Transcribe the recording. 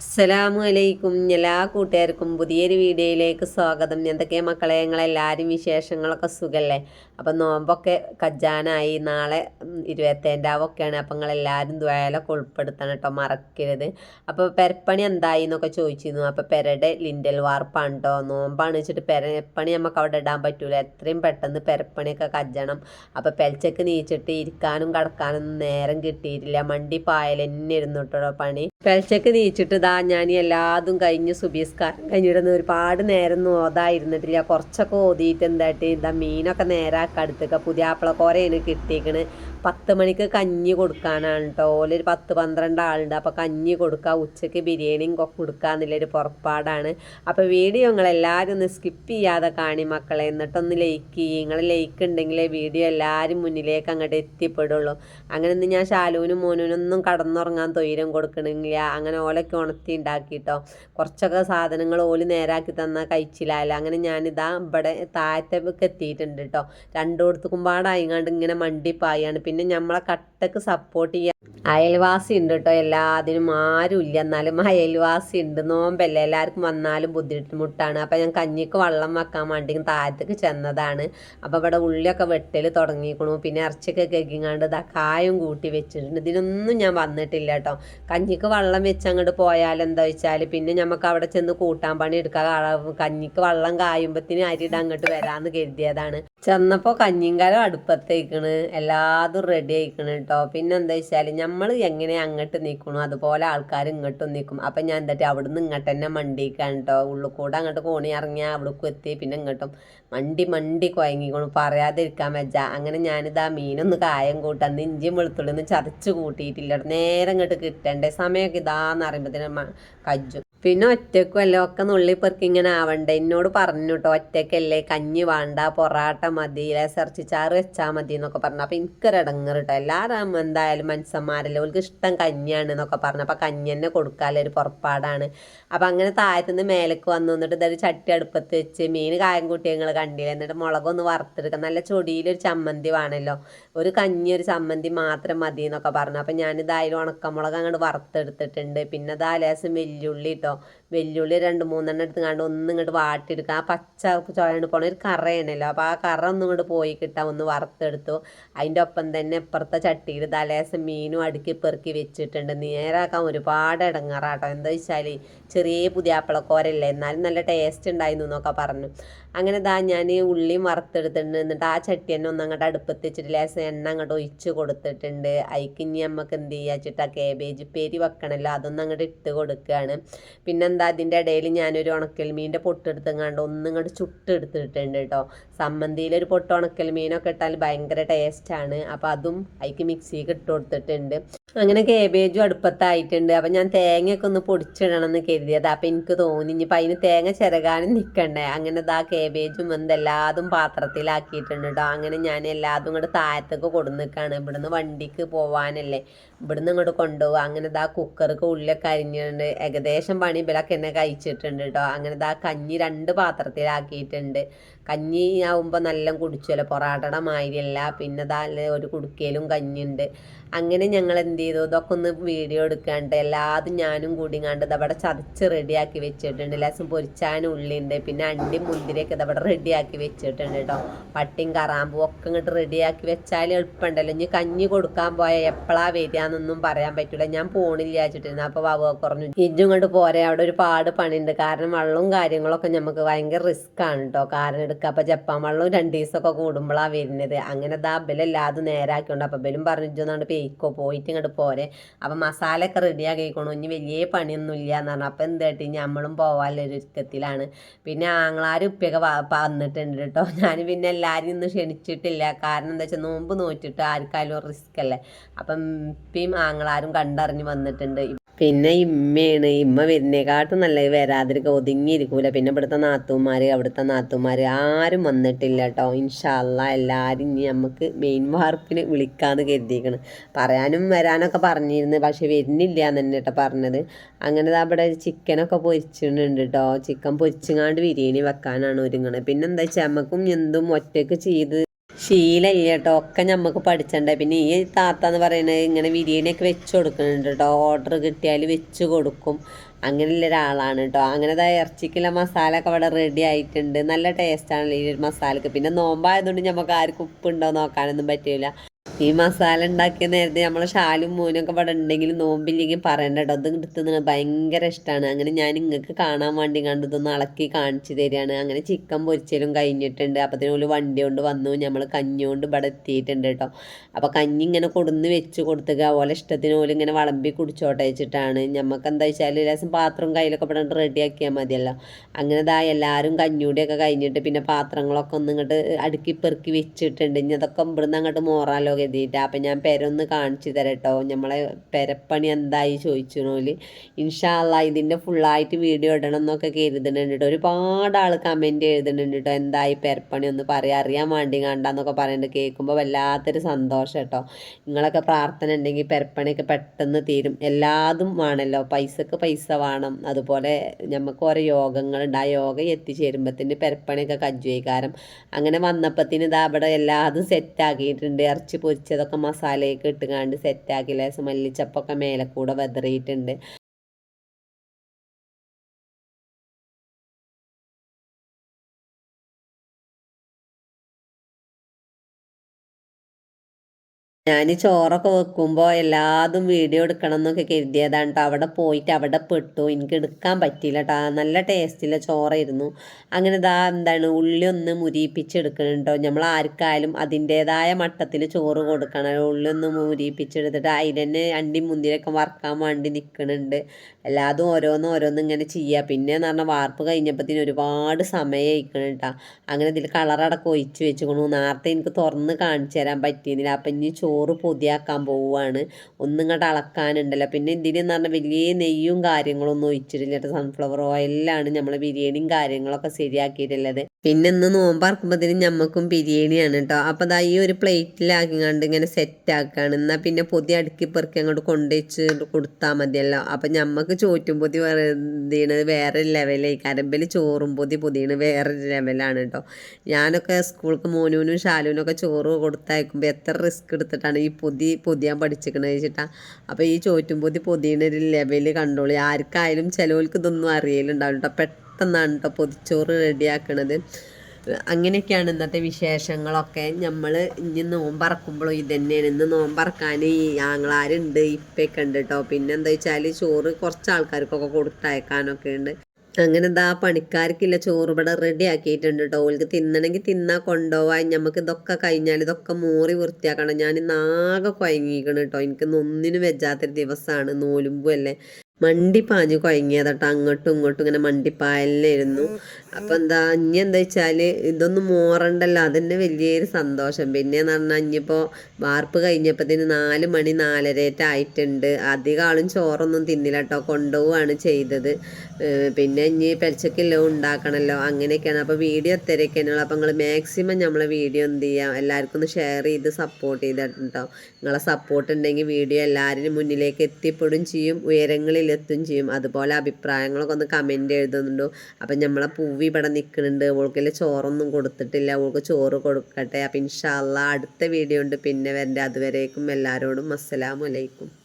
അസ്സലാമു അലൈക്കും എല്ലാ കൂട്ടുകാർക്കും പുതിയൊരു വീഡിയോയിലേക്ക് സ്വാഗതം. എന്തൊക്കെയാ മക്കളെ? ഞങ്ങളെല്ലാവരും വിശേഷങ്ങളൊക്കെ സുഖമല്ലേ അപ്പം നോമ്പൊക്കെ കജ്ജാനായി. നാളെ ഇരുപത്തേന്റാവൊക്കെയാണ് അപ്പം നിങ്ങളെല്ലാവരും ദ്വയലൊക്കെ ഉൾപ്പെടുത്തണം കേട്ടോ മറക്കരുത്. അപ്പോൾ പെരപ്പണി എന്തായി എന്നൊക്കെ ചോദിച്ചിരുന്നു. അപ്പോൾ പെരയുടെ ലിൻഡൽ വാർപ്പാണ് കേട്ടോ നോമ്പാണ് വെച്ചിട്ട് പെരപ്പണി നമുക്ക് അവിടെ ഇടാൻ പറ്റൂല. എത്രയും പെട്ടെന്ന് പെരപ്പണിയൊക്കെ കജ്ജണം. അപ്പോൾ പെൽച്ചക്ക് നീച്ചിട്ട് ഇരിക്കാനും കടക്കാനും നേരം കിട്ടിയിട്ടില്ല. മണ്ടി പായൽ തന്നെ പണി. പെൽച്ചക്ക് നീച്ചിട്ട് ഇതാ ഞാൻ എല്ലാതും കഴിഞ്ഞ് സുബീസ്കാരം കഴിഞ്ഞിടുന്ന ഒരുപാട് നേരം ഓതായിരുന്നിട്ടില്ല. കുറച്ചൊക്കെ ഓതിയിട്ട് എന്തായിട്ട് ഇതാ മീനൊക്കെ നേരെ അടുത്തൊക്കെ. പുതിയ ആപ്പിളക്കോരയാണ് കിട്ടിയേക്കണ്. പത്ത് മണിക്ക് കഞ്ഞി കൊടുക്കാനാണ് കേട്ടോ ഓലൊരു പത്ത് പന്ത്രണ്ട് ആളുണ്ട്. അപ്പോൾ കഞ്ഞി കൊടുക്കുക ഉച്ചയ്ക്ക് ബിരിയാണിയും കൊടുക്കുക എന്നുള്ളൊരു പുറപ്പാടാണ്. അപ്പോൾ വീഡിയോ നിങ്ങളെല്ലാവരും ഒന്ന് സ്കിപ്പ് ചെയ്യാതെ കാണി മക്കളെ. എന്നിട്ടൊന്ന് ലൈക്ക് ചെയ്യും. നിങ്ങൾ ലൈക്ക് ഉണ്ടെങ്കിലേ വീഡിയോ എല്ലാവരും മുന്നിലേക്ക് അങ്ങോട്ട് എത്തിപ്പെടുള്ളൂ. അങ്ങനെ ഒന്നും ഞാൻ ശാലുവിനും മോനുവിനൊന്നും കടന്നുറങ്ങാൻ തൊയിരം കൊടുക്കണില്ല. അങ്ങനെ ഓലൊക്കെ ഉണർത്തി ഉണ്ടാക്കിയിട്ടോ കുറച്ചൊക്കെ സാധനങ്ങൾ ഓൽ നേരാക്കി തന്നാൽ കഴിച്ചില്ല. അങ്ങനെ ഞാനിതാ ഇവിടെ താഴത്തേക്ക് എത്തിയിട്ടുണ്ട് കേട്ടോ രണ്ടിടത്തും കുമ്പാടായിങ്ങാണ്ട് ഇങ്ങനെ മണ്ടിപ്പായാണ് പിന്നെ നമ്മളെ കട്ടക്ക് സപ്പോർട്ട് ചെയ്യാൻ അയൽവാസി ഉണ്ട് കേട്ടോ എല്ലാത്തിനും ആരും ഇല്ല എന്നാലും അയൽവാസി ഉണ്ട് നോമ്പല്ലേ? എല്ലാവർക്കും വന്നാലും ബുദ്ധിമുട്ടാണ്. അപ്പം ഞാൻ കഞ്ഞിക്ക് വെള്ളം വെക്കാൻ വേണ്ടി താഴത്തേക്ക് ചെന്നതാണ്. അപ്പോൾ ഇവിടെ ഉള്ളിയൊക്കെ വെട്ടൽ തുടങ്ങിക്കണു പിന്നെ ഇറച്ചിയൊക്കെ കേൾക്കിങ്ങാണ്ട് ഇതാ കായും കൂട്ടി വെച്ചിട്ടുണ്ട്. ഇതിനൊന്നും ഞാൻ വന്നിട്ടില്ല കേട്ടോ കഞ്ഞിക്ക് വെള്ളം വെച്ച് അങ്ങോട്ട് പോയാൽ എന്താ വെച്ചാൽ പിന്നെ നമുക്ക് അവിടെ ചെന്ന് കൂട്ടാൻ പണി എടുക്കാം. കഞ്ഞിക്ക് വെള്ളം കായുമ്പത്തിന് അരിയുടെ അങ്ങോട്ട് വരാമെന്ന് കരുതിയതാണ്. ചെന്നപ്പോൾ കഞ്ഞിങ്കാലം അടുപ്പത്തേക്കണ്. എല്ലാതും റെഡി ആയിക്കണ് കേട്ടോ പിന്നെ എന്താ വെച്ചാൽ നമ്മൾ എങ്ങനെ അങ്ങോട്ട് നിൽക്കണോ അതുപോലെ ആൾക്കാർ ഇങ്ങോട്ടും നിൽക്കും അപ്പം ഞാൻ എന്താ അവിടുന്ന് ഇങ്ങോട്ട് തന്നെ മണ്ടിക്കാൻ കേട്ടോ ഉള്ളു കൂടെ അങ്ങോട്ട് കോണി ഇറങ്ങിയാൽ അവിടേക്കും എത്തി പിന്നെ ഇങ്ങോട്ടും മണ്ടി മണ്ടി കുഴങ്ങിക്കോണു പറയാതിരിക്കാൻ വെച്ച അങ്ങനെ ഞാനിതാ മീനൊന്ന് കായം കൂട്ടാൻ ഇഞ്ചിയും വെളുത്തുള്ളിന്ന് ചതച്ച് കൂട്ടിയിട്ടില്ല. നേരെ ഇങ്ങോട്ട് കിട്ടണ്ടേ? സമയമൊക്കെ ഇതാന്ന് അറിയുമ്പോഴത്തേനും കജ്ജും. പിന്നെ ഒറ്റക്കുമല്ലേ ഒക്കെ നുള്ളി പെറുക്കി ഇങ്ങനെ ആവണ്ട? എന്നോട് പറഞ്ഞു കേട്ടോ ഒറ്റക്കല്ലേ കഞ്ഞി വേണ്ട പൊറാട്ട മതി ഇറച്ചിച്ചാറ് വെച്ചാൽ മതി എന്നൊക്കെ പറഞ്ഞു. അപ്പം എനിക്കൊരു ഇടങ്ങറ് കേട്ടോ എല്ലാവരും എന്തായാലും മനുഷ്യന്മാരല്ലേ ഓൾക്ക് ഇഷ്ടം കഞ്ഞിയാണ് എന്നൊക്കെ പറഞ്ഞു. അപ്പം കഞ്ഞി തന്നെ കൊടുക്കാല്ലേ ഒരു പുറപ്പാടാണ്. അപ്പം അങ്ങനെ താഴത്തുനിന്ന് മേലേക്ക് വന്നു. എന്നിട്ട് ഇതൊരു ചട്ടി അടുപ്പത്ത് വെച്ച് മീൻ കായം കൂട്ടി ഞങ്ങൾ കണ്ടില്ല? എന്നിട്ട് മുളകൊന്ന് വറുത്തെടുക്കുക നല്ല ചൊടിയിലൊരു ചമ്മന്തി വേണമല്ലോ ഒരു കഞ്ഞി ഒരു ചമ്മന്തി മാത്രം മതി എന്നൊക്കെ പറഞ്ഞു. അപ്പം ഞാനിതായാലും ഉണക്കമുളക് അങ്ങോട്ട് വറുത്തെടുത്തിട്ടുണ്ട്. പിന്നെ ഇതാ ലേശം വെല്ലുള്ളി കേട്ടോ വെല്ലുള്ളി രണ്ട് മൂന്നെണ്ണം എടുത്തുകൊണ്ട് ഒന്ന് ഇങ്ങോട്ട് വാട്ടിയെടുക്കുക ആ പച്ച ചോയണ്ട് പോണ ഒരു കറയാണല്ലോ. അപ്പോൾ ആ കറ ഒന്നും ഇങ്ങോട്ട് പോയി കിട്ടാൻ ഒന്ന് വറുത്തെടുത്തു. അതിന്റെ ഒപ്പം തന്നെ ഇപ്പുറത്തെ ചട്ടിയിൽ തലേസം മീനും അടുക്കി പെറുക്കി വെച്ചിട്ടുണ്ട്. നേരാക്കാൻ ഒരുപാട് ഇടങ്ങാറാട്ടോ എന്താ വെച്ചാൽ ചെറിയ പുതിയാപ്പിളക്കോരല്ലേ. എന്നാലും നല്ല ടേസ്റ്റ് ഉണ്ടായിരുന്നു എന്നൊക്കെ പറഞ്ഞു. അങ്ങനെ ഇതാ ഞാൻ ഉള്ളിയും വറുത്തെടുത്തിട്ടുണ്ട്. എന്നിട്ട് ആ ചട്ടി തന്നെ ഒന്ന് അങ്ങോട്ട് അടുപ്പത്ത് വെച്ചിട്ട് ലേശം എണ്ണ അങ്ങോട്ട് ഒഴിച്ച് കൊടുത്തിട്ടുണ്ട്. അതിക്ക് ഇനി നമുക്ക് എന്ത് ചെയ്യാച്ചിട്ടാ കേബേജ് പേരി വെക്കണമല്ലോ അതൊന്നും അങ്ങോട്ട് ഇട്ട് കൊടുക്കുകയാണ് പിന്നെന്താ അതിന്റെ ഇടയിൽ ഞാനൊരു ഉണക്കൽ മീനിന്റെ പൊട്ടെടുത്തെങ്ങാണ്ട് ഒന്നും ഇങ്ങോട്ട് ചുട്ടെടുത്തിട്ടുണ്ട് കേട്ടോ സമ്മന്തിയിലൊരു പൊട്ട് ഉണക്കൽ മീനൊക്കെ ഇട്ടാൽ ഭയങ്കര ടേസ്റ്റാണ് അപ്പോൾ അതും അതിക്ക് മിക്സിക്ക് ഇട്ട് കൊടുത്തിട്ടുണ്ട്. അങ്ങനെ കേബേജും അടുപ്പത്തായിട്ടുണ്ട്. അപ്പം ഞാൻ തേങ്ങയൊക്കെ ഒന്ന് പൊടിച്ചിടണം എന്ന് കരുതിയത് അപ്പം എനിക്ക് തോന്നി ഇനിയിപ്പോൾ അതിന് തേങ്ങ ചിരകാനും നിൽക്കണ്ടേ അങ്ങനെ ഇതാ കേബേജും എന്തെല്ലാതും പാത്രത്തിലാക്കിയിട്ടുണ്ട് കേട്ടോ. അങ്ങനെ ഞാൻ എല്ലാതും ഇങ്ങോട്ട് താഴത്തേക്ക് കൊടുന്നിക്കാണ്. ഇവിടുന്ന് വണ്ടിക്ക് പോവാനല്ലേ. ഇവിടുന്ന് ഇങ്ങോട്ട് കൊണ്ടുപോകുക അങ്ങനെ ഇതാ കുക്കർക്ക് ഉള്ളിലൊക്കെ അരിഞ്ഞിട്ടുണ്ട്. ഏകദേശം പണി ഇവരൊക്കെ എന്നെ കഴിച്ചിട്ടുണ്ട് കേട്ടോ. അങ്ങനെ ഇതാ കഞ്ഞി രണ്ട് പാത്രത്തിലാക്കിയിട്ടുണ്ട്. കഞ്ഞി ആവുമ്പോൾ നല്ല കുടിച്ചുമല്ലോ പൊറാട്ടയുടെ മാതിരിയല്ല പിന്നെ ദാ ഒരു കുടുക്കയിലും കഞ്ഞിയുണ്ട്. അങ്ങനെ ഞങ്ങൾ എന്ത് ചെയ്തു ഇതൊക്കെ ഒന്ന് വീഡിയോ എടുക്കാണ്ട് എല്ലാതും ഞാനും കൂടി കണ്ട് ഇതവിടെ ചതച്ച് റെഡിയാക്കി വെച്ചിട്ടുണ്ട്. ലേശം പൊരിച്ചാൻ ഉള്ളിയുണ്ട് പിന്നെ അണ്ടി മുന്തിരിയൊക്കെ ഇതവിടെ റെഡിയാക്കി വെച്ചിട്ടുണ്ട് കേട്ടോ. പട്ടിയും കറാമ്പും ഒക്കെ ഇങ്ങോട്ട് റെഡിയാക്കി വെച്ചാൽ എളുപ്പമുണ്ടല്ലോ ഇനി കഞ്ഞി കൊടുക്കാൻ പോയാൽ എപ്പോഴാ വരികയെന്നൊന്നും പറയാൻ പറ്റില്ല ഞാൻ പോണില്ല വെച്ചിട്ടിരുന്നു അപ്പോൾ വാവ കുറഞ്ഞു. ഇഞ്ചും ഇങ്ങോട്ട് പോരെ. അവിടെ ഒരു പാട് പണിയുണ്ട്. കാരണം വെള്ളവും കാര്യങ്ങളൊക്കെ നമുക്ക് ഭയങ്കര റിസ്ക് ആണ് കേട്ടോ കാരണം എടുക്കുക അപ്പോൾ ജപ്പാൻ വെള്ളവും രണ്ട് ദിവസമൊക്കെ കൂടുമ്പോഴാണ് വരുന്നത്. അങ്ങനെ ദാ ബലെല്ലാതും നേരാക്കിയുണ്ട് അപ്പോൾ ബലും പറഞ്ഞു ഇജ്ജൊന്നാണ്ട് പേയ്ക്കോ. പോയിട്ട് ഇങ്ങോട്ട് പോരെ അപ്പം മസാലയൊക്കെ റെഡിയാക്കിക്കണു ഇനി വലിയ പണിയൊന്നുമില്ല എന്ന് പറഞ്ഞു. അപ്പോൾ എന്തായിട്ട് നമ്മളും ഒരു ഒരുക്കത്തിലാണ്. പിന്നെ ആങ്ങളാരും ഉപ്പയൊക്കെ വന്നിട്ടുണ്ട് കേട്ടോ. ഞാൻ പിന്നെ എല്ലാവരും ഇന്ന് ക്ഷണിച്ചിട്ടില്ല. കാരണം എന്താ വെച്ചാൽ നോമ്പ് നോറ്റിട്ട് ആർക്കായാലും റിസ്ക് അല്ലേ? അപ്പം ഇപ്പം ആങ്ങളാരും കണ്ടറിഞ്ഞ് വന്നിട്ടുണ്ട്. പിന്നെ ഇമ്മയാണ്. ഇമ്മ വരുന്നേക്കാട്ടും നല്ല വരാതിരിക്കുക ഒതുങ്ങിയിരിക്കൂല. പിന്നെ ഇവിടുത്തെ നാത്തൂമാർ അവിടുത്തെ നാത്തൂമാർ ആരും വന്നിട്ടില്ല കേട്ടോ ഇൻഷാല്ല എല്ലാവരും ഇനി നമുക്ക് മെയിൻ വാർപ്പിന് വിളിക്കാമെന്ന് കരുതിയിരിക്കണം പറയാനും വരാനൊക്കെ പറഞ്ഞിരുന്നു. പക്ഷെ വരുന്നില്ല എന്ന് തന്നെ കേട്ടോ പറഞ്ഞത്. അങ്ങനെ അവിടെ ചിക്കനൊക്കെ പൊരിച്ചിട്ടുണ്ട് കേട്ടോ ചിക്കൻ പൊരിച്ചങ്ങാണ്ട് ബിരിയാണി വെക്കാനാണ് ഒരുങ്ങണത്. പിന്നെന്താ വെച്ചാൽ നമുക്കും എന്തും ഒറ്റയ്ക്ക് ചെയ്ത് ശീലമില്ല കേട്ടോ ഒക്കെ നമുക്ക് പഠിച്ചണ്ടേ. പിന്നെ ഈ താത്ത എന്ന് പറയുന്നത് ഇങ്ങനെ ബിരിയാണിയൊക്കെ വെച്ച് കൊടുക്കുന്നുണ്ട് കേട്ടോ ഓർഡർ കിട്ടിയാൽ വെച്ച് കൊടുക്കും. അങ്ങനെയുള്ള ഒരാളാണ് കേട്ടോ അങ്ങനെ ദാ ഇറച്ചിക്കുള്ള മസാല ഒക്കെ ഇവിടെ റെഡി ആയിട്ടുണ്ട്. നല്ല ടേസ്റ്റാണ് ഈ ഒരു മസാലക്ക്. പിന്നെ നോമ്പായതുകൊണ്ട് നമുക്ക് ആർക്കും ഉപ്പുണ്ടോ നോക്കാനൊന്നും പറ്റില്ല ഈ മസാല ഉണ്ടാക്കിയ നേരത്തെ നമ്മളെ ഷാലും മോനൊക്കെ ഇവിടെ ഉണ്ടെങ്കിൽ നോമ്പില്ലെങ്കിൽ പറയണ്ട കേട്ടോ അത് എടുത്തുന്നത് ഭയങ്കര ഇഷ്ടമാണ് അങ്ങനെ ഞാൻ നിങ്ങൾക്ക് കാണാൻ വേണ്ടി കണ്ടതൊന്ന് ഇളക്കി കാണിച്ചു തരികയാണ് അങ്ങനെ ചിക്കൻ പൊരിച്ചലും കഴിഞ്ഞിട്ടുണ്ട്. അപ്പത്തിന് ഒരു വണ്ടി കൊണ്ട് വന്നു. നമ്മൾ കഞ്ഞി കൊണ്ട് ഇവിടെ എത്തിയിട്ടുണ്ട് കേട്ടോ. അപ്പോൾ കഞ്ഞി ഇങ്ങനെ കൊടുന്ന് വെച്ച് കൊടുത്തുക ഓലെ ഇഷ്ടത്തിന് ഇങ്ങനെ വിളമ്പി കുടിച്ചോട്ടെ വെച്ചിട്ടാണ്. നമുക്ക് എന്താ വെച്ചാൽ ലേശം പാത്രം കയ്യിലൊക്കെ ഇവിടെ റെഡിയാക്കിയാൽ മതിയല്ലോ. അങ്ങനെ ഇതാ എല്ലാവരും കഞ്ഞൂടിയൊക്കെ കഴിഞ്ഞിട്ട് പിന്നെ പാത്രങ്ങളൊക്കെ ഒന്ന് ഇങ്ങോട്ട് അടുക്കി പെറുക്കി വെച്ചിട്ടുണ്ട്. ഇനി അതൊക്കെ ഇവിടുന്ന് അങ്ങോട്ട് മോറാലോ കരുതിയിട്ട് അപ്പം ഞാൻ പെരൊന്ന് കാണിച്ചു തരട്ടോ. നമ്മളെ പെരപ്പണി എന്തായി ചോദിച്ചോൽ ഇൻഷാല്ല ഇതിന്റെ ഫുള്ളായിട്ട് വീഡിയോ ഇടണം എന്നൊക്കെ കരുതുന്നുണ്ട്. കേട്ടോ ഒരുപാട് ആൾ കമന്റ് എഴുതുന്നുണ്ട് കേട്ടോ എന്തായി പെരപ്പണി ഒന്ന് പറയാം. അറിയാൻ വേണ്ടി കണ്ടെന്നൊക്കെ പറയുന്നുണ്ട് കേൾക്കുമ്പോൾ വല്ലാത്തൊരു സന്തോഷം കേട്ടോ നിങ്ങളൊക്കെ പ്രാർത്ഥന ഉണ്ടെങ്കിൽ പെരപ്പണിയൊക്കെ പെട്ടെന്ന് തീരും. എല്ലാതും വേണമല്ലോ പൈസക്ക് പൈസ വേണം. അതുപോലെ നമുക്ക് ഓരോ യോഗങ്ങളുണ്ട്. ആ യോഗ എത്തിച്ചേരുമ്പത്തിന് പെരപ്പണിയൊക്കെ കജ്ജുവൈകാരം അങ്ങനെ വന്നപ്പത്തിന് ഇതാ അവിടെ എല്ലാതും സെറ്റാക്കിയിട്ടുണ്ട് ഇറച്ചി പൊരിച്ചതൊക്കെ മസാലയൊക്കെ ഇട്ടുകാണ്ട് സെറ്റാക്കി ലേശം മല്ലിച്ചപ്പൊക്കെ മേലെ കൂടെ വെതറിയിട്ടുണ്ട്. ഞാൻ ചോറൊക്കെ വെക്കുമ്പോൾ എല്ലാതും വീഡിയോ എടുക്കണം എന്നൊക്കെ കരുതിയതാണ് കേട്ടോ അവിടെ പോയിട്ട് അവിടെ പെട്ടു. എനിക്ക് എടുക്കാൻ പറ്റിയില്ല കേട്ടോ നല്ല ടേസ്റ്റിലെ ചോറായിരുന്നു. അങ്ങനെ ഇതാ എന്താണ് ഉള്ളി ഒന്ന് മുരിയിപ്പിച്ചെടുക്കണം നമ്മൾ ആർക്കായാലും അതിന്റേതായ മട്ടത്തിൽ ചോറ് കൊടുക്കണം. ഉള്ളി ഒന്ന് മുരിപ്പിച്ചെടുത്തിട്ട് അതിനെ അണ്ടി മുന്തിരിയൊക്കെ വറക്കാൻ വേണ്ടി നിൽക്കണുണ്ട് എല്ലാതും ഓരോന്ന് ഓരോന്ന് ഇങ്ങനെ ചെയ്യുക പിന്നെ എന്ന് പറഞ്ഞാൽ വാർപ്പ് കഴിഞ്ഞപ്പോഴത്തേന് ഒരുപാട് സമയം ഇരിക്കണം കേട്ടോ അങ്ങനെ ഇതിൽ കളറടക്കം ഒഴിച്ച് വെച്ചുകൊണ്ടു നേരത്തെ എനിക്ക് തുറന്ന് കാണിച്ചു തരാൻ പറ്റിയിരുന്നില്ല. അപ്പം ഇനി ചോറ് പൊതിയാക്കാൻ പോവുകയാണ് ഒന്നും ഒന്നിങ്ങോട്ട് അളക്കാനുണ്ടല്ലോ. പിന്നെ ഇതിനെന്ന് പറഞ്ഞാൽ വലിയ നെയ്യും കാര്യങ്ങളൊന്നും ഒഴിച്ചിട്ടില്ല. കേട്ടോ സൺഫ്ലവർ ഓയിലാണ് നമ്മൾ ബിരിയാണിയും കാര്യങ്ങളൊക്കെ ശരിയാക്കിയിട്ടുള്ളത്. പിന്നെ ഇന്ന് നോമ്പാർക്കുമ്പോഴത്തേനും ഞമ്മക്കും ബിരിയാണിയാണ് കേട്ടോ അപ്പോൾ അതാ ഈ ഒരു കണ്ട് ഇങ്ങനെ സെറ്റ് ആക്കുകയാണ് എന്നാൽ പിന്നെ പൊതി അടുക്കി പെറുക്കി അങ്ങോട്ട് കൊണ്ടുവച്ച് കൊടുത്താൽ മതിയല്ലോ. അപ്പം ഞമ്മക്ക് ചോറ്റും പൊതി പറയുന്നത് വേറെ ലെവലായി കരമ്പിൽ ചോറും പൊതി പൊതിയാണ് വേറെ ലെവലാണ് കേട്ടോ ഞാനൊക്കെ സ്കൂൾക്ക് മോനൂനും ഷാലൂനൊക്കെ ചോറ് കൊടുത്തയക്കുമ്പോൾ എത്ര റിസ്ക് എടുത്തിട്ടാണ് ഈ പൊതി പൊതിയാൻ പഠിച്ചിരിക്കണത് വെച്ചിട്ടാ അപ്പോൾ ഈ ചോറ്റും പൊതി പൊതിയുടെ ഒരു ലെവൽ കണ്ടോളി. ആർക്കായാലും ചിലവർക്ക് ഇതൊന്നും അറിയലുണ്ടാവില്ല കേട്ടോ പെട്ടെന്നാണ് കേട്ടോ പൊതിച്ചോറ് റെഡിയാക്കണത് അങ്ങനെയൊക്കെയാണ് ഇന്നത്തെ വിശേഷങ്ങളൊക്കെ. നമ്മൾ ഇനി നോമ്പറക്കുമ്പോഴും ഇത് തന്നെയാണ് ഇന്ന് നോമ്പറക്കാൻ ഈ ആങ്ങളാരുണ്ട് ഇപ്പൊക്കെ ഉണ്ട് കേട്ടോ പിന്നെ എന്താ വെച്ചാൽ ചോറ് കുറച്ച് ആൾക്കാർക്കൊക്കെ കൊടുത്തയക്കാനൊക്കെ ഉണ്ട്. അങ്ങനെ എന്താ പണിക്കാർക്കില്ല ചോറ് ഇവിടെ റെഡി ആക്കിയിട്ടുണ്ട് കേട്ടോ ഓൾക്ക് തിന്നണമെങ്കിൽ തിന്നാ കൊണ്ടുപോവാൻ നമുക്ക് ഇതൊക്കെ കഴിഞ്ഞാൽ ഇതൊക്കെ മോറി വൃത്തിയാക്കണം. ഞാൻ ഇന്നാകെ കുഴങ്ങിക്കണം കേട്ടോ എനിക്കൊന്നും ഒന്നിനും വെജാത്തൊരു ദിവസമാണ് നോലുമ്പും അല്ലേ. മണ്ടി പാഞ്ഞ് കുഴങ്ങിയതട്ടോ അങ്ങോട്ടും ഇങ്ങോട്ടും ഇങ്ങനെ മണ്ടിപ്പായലിനായിരുന്നു അപ്പം എന്താ ഇനി എന്താ വെച്ചാൽ ഇതൊന്നും മോറണ്ടല്ലോ. അതന്നെ വലിയൊരു സന്തോഷം. പിന്നെയെന്ന് പറഞ്ഞാൽ ഇനിയിപ്പോൾ വാർപ്പ് കഴിഞ്ഞപ്പത്തിന് നാല് മണി നാലരേറ്റ ആയിട്ടുണ്ട് അധികം ആളും ചോറൊന്നും തിന്നില്ല കേട്ടോ കൊണ്ടുപോവാണ് ചെയ്തത്. പിന്നെ ഇനി പെൽച്ചക്കില്ലോ ഉണ്ടാക്കണമല്ലോ അങ്ങനെയൊക്കെയാണ്. അപ്പോൾ വീഡിയോ എത്രയൊക്കെയാണ്? അപ്പോൾ നിങ്ങൾ മാക്സിമം നമ്മളെ വീഡിയോ എന്ത് ചെയ്യാം? എല്ലാവർക്കും ഒന്ന് ഷെയർ ചെയ്ത് സപ്പോർട്ട് ചെയ്തിട്ടുണ്ടോ? നിങ്ങളെ സപ്പോർട്ട് ഉണ്ടെങ്കിൽ വീഡിയോ എല്ലാവരും മുന്നിലേക്ക് എത്തിപ്പെടും ചെയ്യും. ഉയരങ്ങളിൽ എത്തും ചെയ്യും. അതുപോലെ അഭിപ്രായങ്ങളൊക്കെ ഒന്ന് കമന്റ് എഴുതുന്നുണ്ടോ. അപ്പം നമ്മളെ പൂവി ഇവിടെ നിൽക്കുന്നുണ്ട് അവൾക്കെല്ലാം ചോറൊന്നും കൊടുത്തിട്ടില്ല. അവൾക്ക് ചോറ് കൊടുക്കട്ടെ. അപ്പം ഇൻഷാല്ല അടുത്ത വീഡിയോ ഉണ്ട്. പിന്നെ വരണ്ടേ. അതുവരേക്കും എല്ലാവരോടും അസ്സലാമലൈക്കും